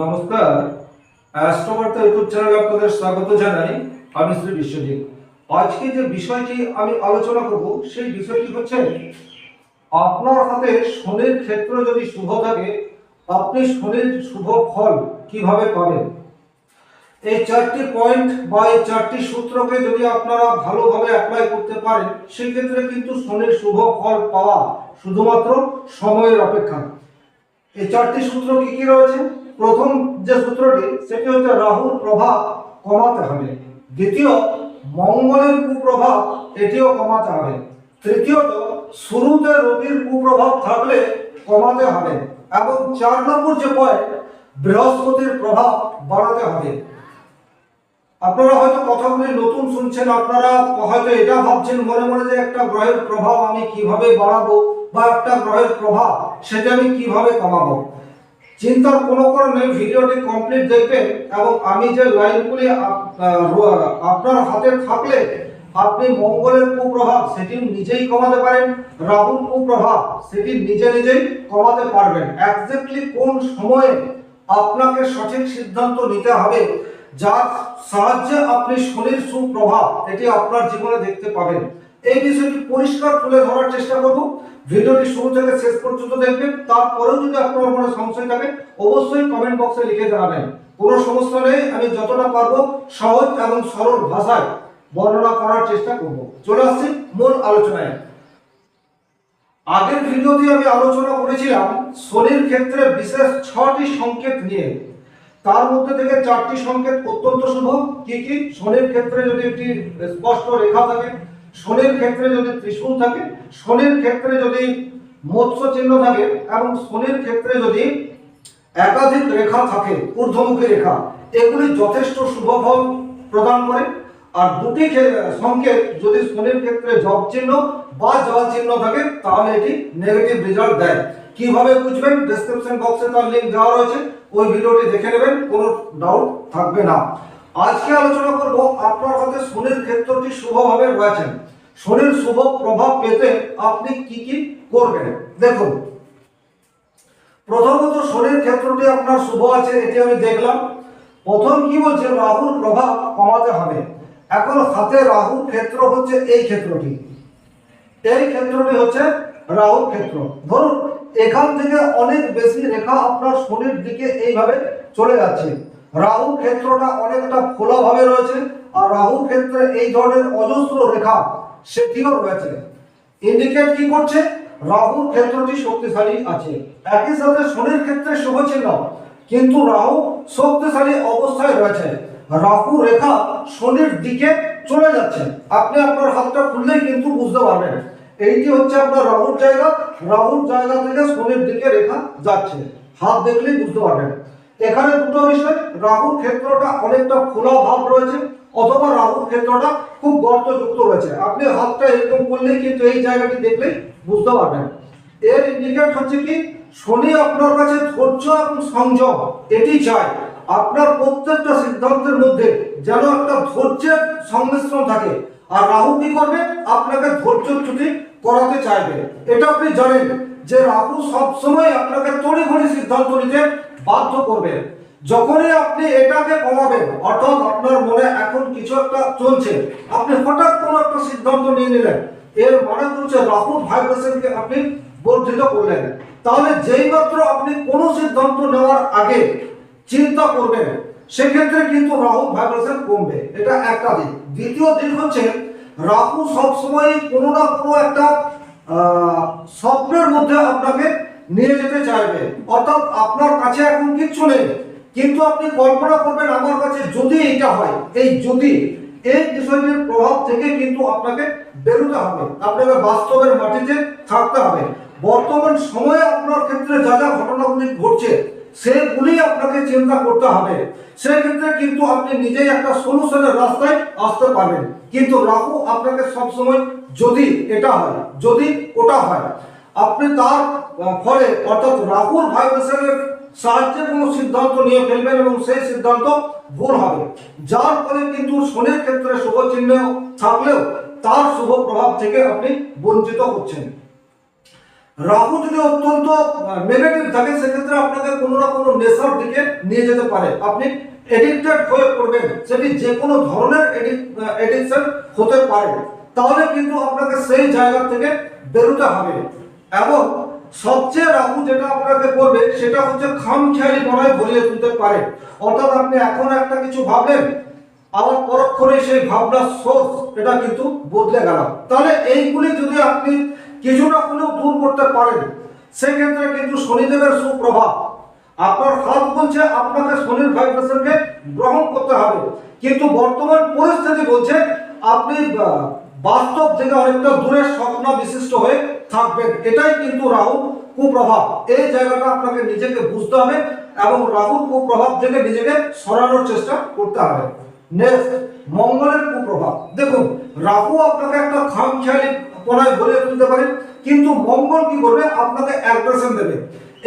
নমস্কার। অ্যাস্ট্রোবার্তা ইউটিউব চ্যানেলে আপনাদের স্বাগত জানাই আমি শ্রী বিশ্বজিৎ। আজকে যে বিষয়টি আমি আলোচনা করব, সেই বিষয়টি হচ্ছে, আপনার হাতে শনির ক্ষেত্র যদি শুভ থাকে, আপনি শনির শুভ ফল কীভাবে পাবেন? এই চারটি পয়েন্ট বা এই চারটি সূত্রকে যদি আপনারা ভালোভাবে অ্যাপ্লাই করতে পারেন, সেক্ষেত্রে কিন্তু শনির শুভ ফল পাওয়া শুধুমাত্র সময়ের অপেক্ষা। এই চারটি সূত্র কি কি রয়েছে? প্রথম যে সূত্রটি, সেটি হচ্ছে রাহুর প্রভাব কমাতে হবে। দ্বিতীয়, মঙ্গলের কুপ্রভাব, এটিও কমাতে হবে। তৃতীয়ত, শুরুতে রবির কুপ্রভাব থাকলে কমাতে হবে এবং চার নম্বর যে পয়েন্ট, বৃহস্পতির প্রভাব বাড়াতে হবে। আপনারা হয়তো কথাগুলি নতুন শুনছেন, আপনারা হয়তো এটা ভাবছেন, মনে মনে যে একটা গ্রহের প্রভাব আমি কীভাবে বাড়াবো বা একটা গ্রহের প্রভাব, সেটা আমি কীভাবে কমাবো? চিন্তার কোনো কারণে ভিডিওটি কমপ্লিট দেখবেন এবং আমি যে লাইনগুলি আপনার হাতে থাকলে আপনি মঙ্গলের কুপ্রভাব সেটি নিজেই কমাতে পারেন, রাহুর কুপ্রভাব সেটি নিজে নিজেই কমাতে পারবেন। একজাক্টলি কোন সময়ে আপনাকে সঠিক সিদ্ধান্ত নিতে হবে, যার সাহায্যে আপনি শনির সুপ্রভাব, এটি আপনার জীবনে দেখতে পাবেন। এই বিষয়টি পরিষ্কার তুলে ধরার চেষ্টা করব। ভিডিওটি শুরু থেকে শেষ পর্যন্ত দেখবেন, তারপরেও যদি আপনার মনে সংশয় থাকে, অবশ্যই কমেন্ট বক্সে লিখে জানাবেন। কোনো সমস্যা নেই, আমি যতটা পারব সহজ এবং সরল ভাষায় বর্ণনা করার চেষ্টা করব। চলে আসছি মূল আলোচনায়। আগের ভিডিওতে আমি আলোচনা করেছিলাম শনির ক্ষেত্রে বিশেষ ছটি সংকেত নিয়ে। তার মধ্যে থেকে চারটি সংকেত অত্যন্ত শুভ। কি কি? শনির ক্ষেত্রে যদি একটি স্পষ্ট রেখা থাকে শনির ক্ষেত্রে যদি ত্রিশূল থাকে শনির ক্ষেত্রে যদি মৎস্য চিহ্ন থাকে এবং শনির ক্ষেত্রে যদি একাধিক রেখা থাকে, ঊর্ধ্বমুখী রেখা, এগুলি যথেষ্ট শুভ ফল প্রদান করে। আর দুটি সংকেত যদি শনির ক্ষেত্রে জব চিহ্ন বা জল চিহ্ন থাকে, তাহলে এটি নেগেটিভ রেজাল্ট দেয়। কীভাবে বুঝবেন? ডেসক্রিপশন বক্সে তার লিঙ্ক দেওয়া রয়েছে। ওই ভিডিওটি দেখে নেবেন, কোনো ডাউট থাকবে না। আজকে আলোচনা করব আপনার হাতে শনির ক্ষেত্রটি শুভভাবে রয়েছেন শনির শুভ প্রভাব পেতে আপনি কি কি করবেন? দেখুন, প্রথমত শরীর ক্ষেত্রটি আপনার শুভ আছে, এটি আমি দেখলাম। প্রথম কি বলছে? রাহুর প্রভাব কমাতে হবে। এখন হাতে রাহুর ক্ষেত্র হচ্ছে এই ক্ষেত্রটি। এই ক্ষেত্রটি হচ্ছে রাহুর ক্ষেত্র। ধরুন, এখান থেকে অনেক বেশি রেখা আপনার শনির দিকে এইভাবে চলে যাচ্ছে। রাহুর ক্ষেত্রটা অনেকটা খোলাভাবে রয়েছে, আর রাহু ক্ষেত্রে এই ধরনের অজস্র রেখা সেটিও রয়েছে। ইন্ডিকেট কি করছে? রাহুর ক্ষেত্রটি শক্তিশালী আছে। একই সাথে শনির ক্ষেত্রে শুভ চিহ্ন, কিন্তু রাহু শক্তিশালী অবস্থায় রয়েছে। রাহু রেখা শনির দিকে চলে যাচ্ছে। আপনি আপনার হাতটা খুললেই কিন্তু বুঝতে পারবেন। এইটি হচ্ছে আপনার রাহুর জায়গা। রাহুর জায়গা থেকে শনির দিকে রেখা যাচ্ছে। হাত দেখলেই বুঝতে পারবেন। এখানে দুটো বিষয়, রাহুর ক্ষেত্রটা অনেকটা খোলা ভাব রয়েছে, অথবা রাহুর ক্ষেত্রটা খুব গর্তযুক্ত রয়েছে। আপনি হাতটা এরকম করলেই কিন্তু এই জায়গাটি দেখলেই বুঝতে পারবেন। এর ইন্ডিকেট হচ্ছে কি, শনি আপনার কাছে ধৈর্য এবং সংযম, এটি চাই আপনার প্রত্যেকটা সিদ্ধান্তের মধ্যে যেন একটা ধৈর্যের সংমিশ্রণ থাকে। আর রাহু কি করবে? আপনাকে ধৈর্যচ্যুতি করাতে চাইবে। এটা আপনি জানেন। যে রাহু সবসময় আপনাকে তড়িঘড়ি সিদ্ধান্ত নিতে বাধ্য করবে যখনই আপনি এটাকে কমাবেন, অর্থাৎ আপনার মনে এখন কিছু একটা চলছে, আপনি হঠাৎ কোনো একটা সিদ্ধান্ত নিয়ে নিলেন। এর মানে হচ্ছে রাহুল ভাইব্রেশনকে আপনি বর্ধিত করলেন। তাহলে যেই মাত্র আপনি কোনো সিদ্ধান্ত নেওয়ার আগে চিন্তা করবেন, সেক্ষেত্রে কিন্তু রাহু ভাইব্রেশন কমবে। এটা একটা দিক। দ্বিতীয় দিক হচ্ছে রাহু সবসময় কোনো না কোনো একটা স্বপ্নের মধ্যে আপনাকে নিয়ে যেতে চাইবে। অর্থাৎ আপনার কাছে এখন কিচ্ছু নেই। কিন্তু আপনি কল্পনা করবেন আমার কাছে যদি এইটা হয়, এই যদি, এই বিষয়টির প্রভাব থেকে কিন্তু আপনাকে বেরোতে হবে। আপনাকে বাস্তবের মাটিতে থাকতে হবে। বর্তমান সময়ে আপনার ক্ষেত্রে যা যা ঘটনাগুলি ঘটছে, সেগুলি আপনাকে চিন্তা করতে হবে। সেক্ষেত্রে কিন্তু আপনি নিজেই একটা সলিউশনের রাস্তায় আসতে পারবেন। কিন্তু রাহু আপনাকে সবসময় যদি এটা হয়, যদি ওটা হয়, আপনি তার ফলে, অর্থাৎ রাহুল ভাইব্রেশনের সাহায্যে কোনো সিদ্ধান্ত নিয়ে ফেলবেন এবং সেই সিদ্ধান্ত ভুল হবে। যার ফলে কিন্তু শনির ক্ষেত্রে শুভ চিহ্ন থাকলেও তার শুভ প্রভাব থেকে আপনি বঞ্চিত হচ্ছেন। রাহু যদি অত্যন্ত নেগেটিভ থাকে, সেক্ষেত্রে আপনাকে কোনো না কোনো নেশার দিকে নিয়ে যেতে পারে। আপনি এডিক্টেড হয়ে পড়বেন। সেটি যে কোনো ধরনের এডিকশন হতে পারে। তাহলে কিন্তু আপনাকে সেই জায়গা থেকে বেরোতে হবে। এবং সবচেয়ে রাহু যেটা আপনাকে করবে সেটা হচ্ছে খামখেয়ালি মনে ভরিয়ে তুলতে পারে। অর্থাৎ আপনি এখন একটা কিছু ভাবলেন, আবার পরক্ষণে সেই ভাবনার সোর্স এটা কিন্তু বদলে গেল। তাহলে এইগুলি যদি আপনি কিছুটা হলেও দূর করতে পারেন, সেক্ষেত্রে কিন্তু শনিদেবের সুপ্রভাব। আপনার হাত বলছে আপনাকে শনির ভাইব্রেশনকে গ্রহণ করতে হবে। কিন্তু বর্তমান পরিস্থিতি বলছে আপনি বাস্তব থেকে অনেকটা দূরে স্বপ্ন বিশিষ্ট হয়ে থাকবেন এটাই কিন্তু রাহু কুপ্রভাব। এই জায়গাটা আপনাকে নিজেকে বুঝতে হবে এবং রাহুর কুপ্রভাব থেকে নিজেকে সরানোর চেষ্টা করতে হবে। নেক্সট মঙ্গলের কুপ্রভাব। দেখুন, রাহু আপনাকে একটা খামখেয়ালি পড়ায় ভরিয়ে তুলতে পারে, কিন্তু মঙ্গল কি করবে? আপনাকে অ্যাগ্রেশন দেবে।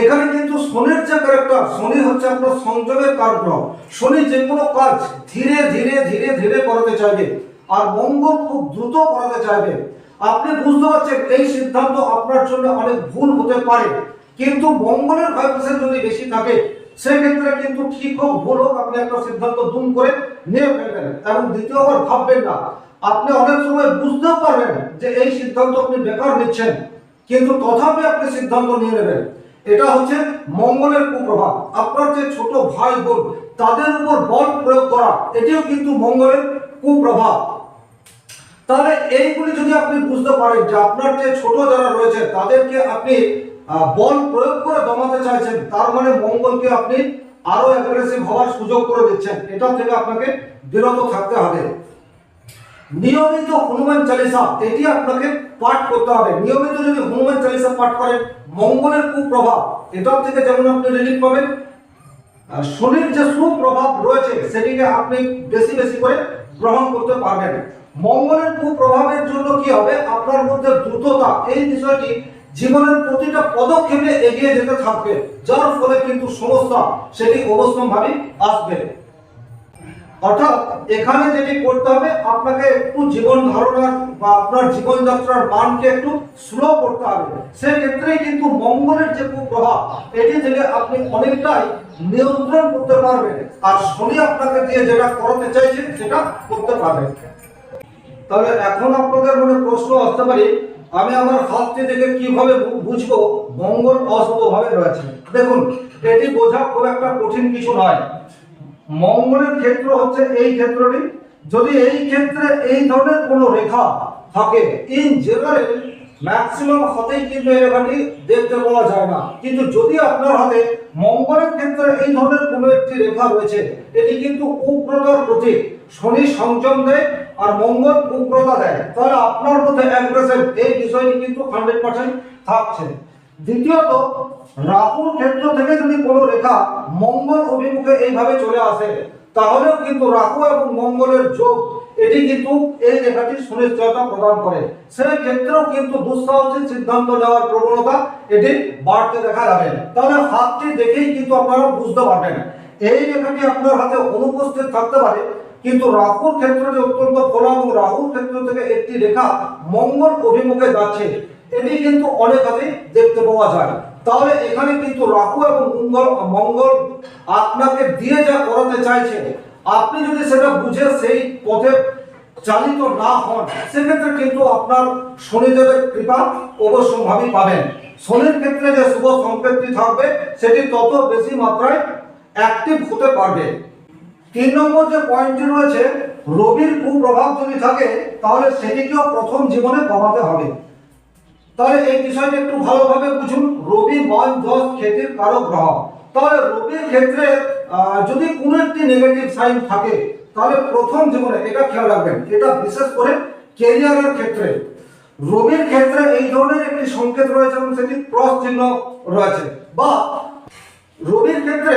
এখানে কিন্তু শনির যে ক্যারেক্টার শনি হচ্ছে আপনার সংযোগের কারগ্রহ। শনি যে কোনো কাজ ধীরে ধীরে ধীরে ধীরে করাতে চাইবে। আর মঙ্গল খুব দ্রুত করাতে চাইবে। আপনি বুঝতে পারছেন, এই সিদ্ধান্ত আপনার জন্য অনেক ভুল হতে পারে। কিন্তু মঙ্গলের ভাইব্রেশন যদি বেশি থাকে, সেক্ষেত্রে কিন্তু ঠিক হোক, ভুল হোক, আপনি একটা সিদ্ধান্ত দুম করে নিয়ে ফেলবেন। এবং দ্বিতীয়বার ভাববেন না। আপনি অনেক সময় বুঝতেও পারবেন যে এই সিদ্ধান্ত আপনি বেকার নিচ্ছেন, কিন্তু তথাপি আপনি সিদ্ধান্ত নিয়ে নেবেন। এটা হচ্ছে মঙ্গলের কুপ্রভাব। আপনার যে ছোট ভাই বোন, তাদের উপর বল প্রয়োগ করা, এটিও কিন্তু মঙ্গলের কুপ্রভাব। তাহলে এইগুলি যদি আপনি বুঝতে পারেন যে আপনার যে ছোট যারা রয়েছে, তাদেরকে আপনি বল প্রয়োগ করে দমাতে চাইছেন, তার মানে মঙ্গলকে আপনি আরও অ্যাগ্রেসিভ হওয়ার সুযোগ করে দিচ্ছেন, এটা থেকে আপনাকে বিরত থাকতে হবে। নিয়মিত হনুমান চালিসা, এটি আপনাকে পাঠ করতে হবে। নিয়মিত যদি হনুমান চালিসা পাঠ করেন, মঙ্গলের কুপ্রভাব, এটার থেকে যেমন আপনি রিলিফ পাবেন শনির যে সুপ্রভাব রয়েছে, সেটিকে আপনি বেশি বেশি করে গ্রহণ করতে পারবেন। মঙ্গলের কুপ্রভাবের জন্য কি হবে? আপনার মধ্যে দ্রুততা। এই বিষয়টি জীবনের প্রতিটা পদক্ষেপে এগিয়ে যেতে থাকবে, যার ফলে কিন্তু সমস্যা সেটি অবশ্যম্ভাবী আসবে। অর্থাৎ এখানে যেটি করতে হবে, আপনাকে একটু জীবন ধারণার বা আপনার জীবনযাত্রার মানকে একটু স্লো করতে হবে। সেক্ষেত্রে কিন্তু মঙ্গলের যে কুপ্রভাব, এটি থেকে আপনি অনেকটাই নিয়ন্ত্রণ করতে পারবেন। আর শনি আপনাকে দিয়ে যেটা করতে চাইছেন সেটা করতে পারবেন। তাহলে এখন আপনাদের মনে প্রশ্ন আসতে পারে, আমি আমার হাতটি দেখে কীভাবে বুঝব মঙ্গল অস্তভাবে রয়েছে। দেখুন, এটি বোঝা খুব একটা কঠিন কিছু নয়। মঙ্গলের ক্ষেত্র হচ্ছে এই ক্ষেত্রটি। যদি এই ক্ষেত্রে এই ধরনের কোনো রেখা থাকে ইন জেনারেল ম্যাক্সিমাম হাতেই কিন্তু এই রেখাটি দেখতে পাওয়া যায় না। কিন্তু যদি আপনার হাতে মঙ্গলের ক্ষেত্রে এই ধরনের কোনো একটি রেখা রয়েছে, এটি কিন্তু উগ্রতার প্রতীক। শনি সংযম দেয় আর মঙ্গল উগ্রতা দেয়। তাহলে আপনার মধ্যে অ্যাগ্রেসিভ এই বিষয়টি কিন্তু হান্ড্রেড পার্সেন্ট থাকছে। দ্বিতীয়ত, রাহুর ক্ষেত্র থেকে যদি কোনো রেখা মঙ্গল অভিমুখে এইভাবে চলে আসে, তাহলেও কিন্তু রাহু এবং মঙ্গলের যোগ, এটি কিন্তু এই রেখাটির সুনিশ্চয়তা প্রদান করে। সেই ক্ষেত্রেও কিন্তু দুঃসাহসিক সিদ্ধান্ত নেওয়ার প্রবণতা এটি বাড়তে দেখা যাবে। তাহলে হাতটি দেখেই কিন্তু আপনারা বুঝতে পারবেন। এই রেখাটি আপনার হাতে অনুপস্থিত থাকতে পারে। কিন্তু রাহুর ক্ষেত্রটি অত্যন্ত খোলা এবং রাহুর ক্ষেত্র থেকে একটি রেখা মঙ্গল অভিমুখে যাচ্ছে, এটি কিন্তু অনেক হাতে দেখতে পাওয়া যায়। তাহলে এখানে কিন্তু রাহু এবং মঙ্গল মঙ্গল আপনাকে দিয়ে যা করাতে চাইছে, আপনি যদি সেটা বুঝে সেই পথে চালিত না হন, সেক্ষেত্রে কিন্তু আপনার শনিদেবের কৃপা অবশ্যম্ভাবী পাবেন। শনির ক্ষেত্রে যে শুভ সংকেতটি থাকবে, সেটি তত বেশি মাত্রায় অ্যাক্টিভ হতে পারবে। তিন নম্বর যে পয়েন্টটি রয়েছে, রবির কুপ্রভাব যদি থাকে, তাহলে সেটিকেও প্রথম জীবনে কমাতে হবে। তাহলে এই বিষয়টা একটু ভালোভাবে বুঝুন, রবি মান দশ ক্ষেত্রের কারও গ্রহ তাহলে রবির ক্ষেত্রে যদি কোনো একটি নেগেটিভ সাইন থাকে, তাহলে প্রথম জীবনে এটা খেয়াল রাখবেন, এটা বিশেষ করে কেরিয়ারের ক্ষেত্রে। রবির ক্ষেত্রে এই ধরনের একটি সংকেত রয়েছে এবং সেটি ক্রস চিহ্ন রয়েছে। বা রবির ক্ষেত্রে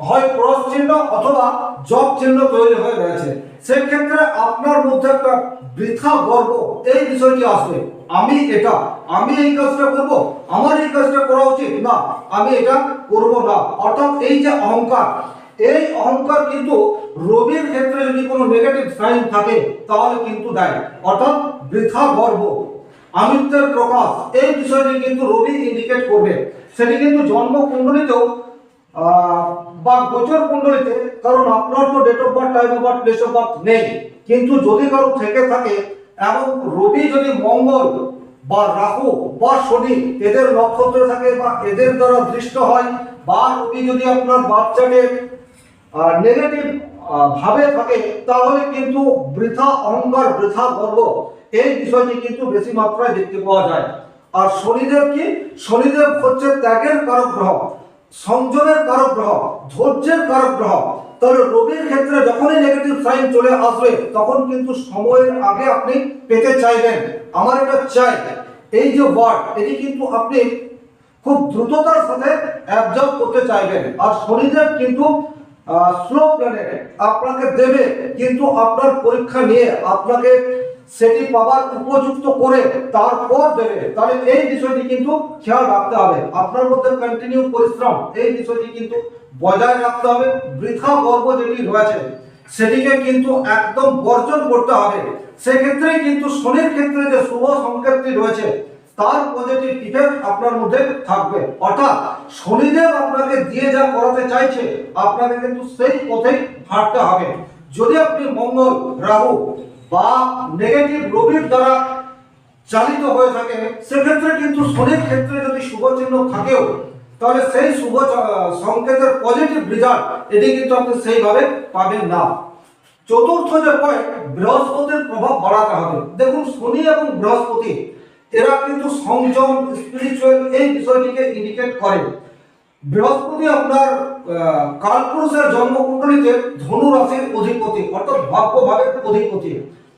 হয় ক্রস চিহ্ন অথবা জব চিহ্ন তৈরি হয়ে রয়েছে। সেক্ষেত্রে আপনার মধ্যে একটা বৃথা গর্ব এই বিষয়টি আসবে। আমি এটা আমি এই কাজটা করব আমার এই কাজটা করা উচিত। না আমি এটা করব না। অর্থাৎ এই যে অহংকার এই অহংকার কিন্তু রবির ক্ষেত্রে যদি কোনো নেগেটিভ সাইন থাকে তাহলে কিন্তু দেয়। অর্থাৎ বৃথা গর্ব আমিত্বের প্রকাশ এই বিষয়টি কিন্তু রবি ইন্ডিকেট করবে। সেটি কিন্তু জন্ম কুণ্ডলিতেও আহ, বা গোচর কুণ্ডলিতে কারণ আপনার তো date of birth time of birth place of birth নেই। কিন্তু যদি কারও থেকে থাকে, এবং রবি যদি মঙ্গল বা রাহু বা শনি এদের নক্ষত্রে থাকে বা এদের দ্বারা দৃষ্ট হয়, বা রবি যদি আপনার বাচ্চাকে নেগেটিভ ভাবে থাকে, তাহলে কিন্তু বৃথা অহংকার, বৃথা গর্ব, এই বিষয়টি কিন্তু বেশি মাত্রায় দেখতে পাওয়া যায়। আর শনিদেব কি? শনিদেব হচ্ছে ত্যাগের কারক গ্রহ। সংযমের কারক গ্রহ ধৈর্যের কারক গ্রহ তাহলে রবির ক্ষেত্রে যখনই নেগেটিভ সাইন চলে আসবে, তখন কিন্তু সময়ের আগে আপনি পেতে চাইবেন। আমার এটা চাই। এই যে ওয়ার্ড এটি কিন্তু আপনি খুব দ্রুততার সাথে অ্যাবজর্ব করতে চাইবেন। আর শরীরের কিন্তু স্লো প্ল্যানেট আপনাকে দেবে, কিন্তু আপনার পরীক্ষা নিয়ে আপনাকে সেটি পাওয়ার উপযুক্ত করে তারপর দেবে। তাহলে এই বিষয়টি কিন্তু খেয়াল রাখতে হবে। আপনার মধ্যে কন্টিনিউ পরিশ্রম, এই বিষয়টি কিন্তু বজায় রাখতে হবে। বৃথা গর্ব যেটি রয়েছে, সেটিকে কিন্তু একদম বর্জন করতে হবে। সেক্ষেত্রে কিন্তু শনির ক্ষেত্রে যে শুভ সংকেতটি রয়েছে, তার পজিটিভ ইফেক্ট আপনার মধ্যে থাকবে। অর্থাৎ শনিদেব আপনাকে দিয়ে যা করাতে চাইছে, আপনাকে কিন্তু সেই পথেই হাঁটতে হবে। যদি আপনি মঙ্গল, রাহু বা নেগেটিভ রবির দ্বারা চালিত হয়ে থাকে, সেক্ষেত্রে কিন্তু শনির ক্ষেত্রে যদি শুভ চিহ্ন থাকেও, তাহলে সেই শুভ সংকেতের পজিটিভ রেজাল্ট এটি কিন্তু আপনি সেইভাবে পাবেন না। চতুর্থ যে পয়েন্ট বৃহস্পতির প্রভাব বাড়াতে হবে। দেখুন, শনি এবং বৃহস্পতি, এরা কিন্তু সংযম স্পিরিচুয়াল এই বিষয়টিকে ইন্ডিকেট করে। বৃহস্পতি আপনার কালপুরুষের জন্মকুণ্ডলিতে ধনু রাশির অধিপতি, অর্থাৎ ভাগ্য ভাবের অধিপতি।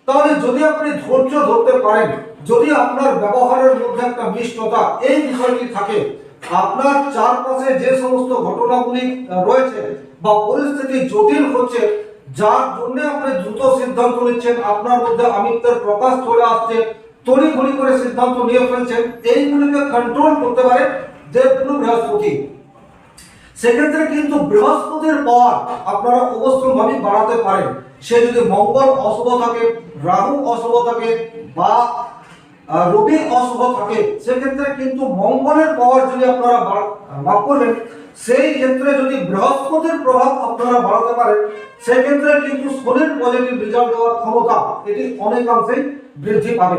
তাহলে যদি আপনি ধৈর্য ধরতে পারেন, যদি আপনার ব্যবহারের মধ্যে একটা মিষ্টতা এই বিষয়টি থাকে, আপনার চারপাশে যে সমস্ত ঘটনাগুলি রয়েছে বা পরিস্থিতি জটিল হচ্ছে, যার জন্য আপনি দ্রুত সিদ্ধান্ত নিচ্ছেন, আপনার মধ্যে আমিত্বের প্রকাশ চলে আসছে, তড়িঘড়ি করে সিদ্ধান্ত নিয়ে ফেলছেন, এইগুলিকে কন্ট্রোল করতে পারে দেবগুরু বৃহস্পতি। সেক্ষেত্রে কিন্তু বৃহস্পতির পাওয়ার আপনারা অবশ্যই বাড়াতে পারেন। সে যদি মঙ্গল অশুভ থাকে, রাহু অশুভ থাকে বা রবি অশুভ থাকে, সেক্ষেত্রে কিন্তু মঙ্গলের পাওয়ার যদি আপনারা লাভ করবেন সেই ক্ষেত্রে যদি বৃহস্পতির প্রভাব আপনারা বাড়াতে পারেন, সেক্ষেত্রে কিন্তু শনির পজিটিভ রেজাল্ট দেওয়ার ক্ষমতা এটি অনেকাংশেই বৃদ্ধি পাবে।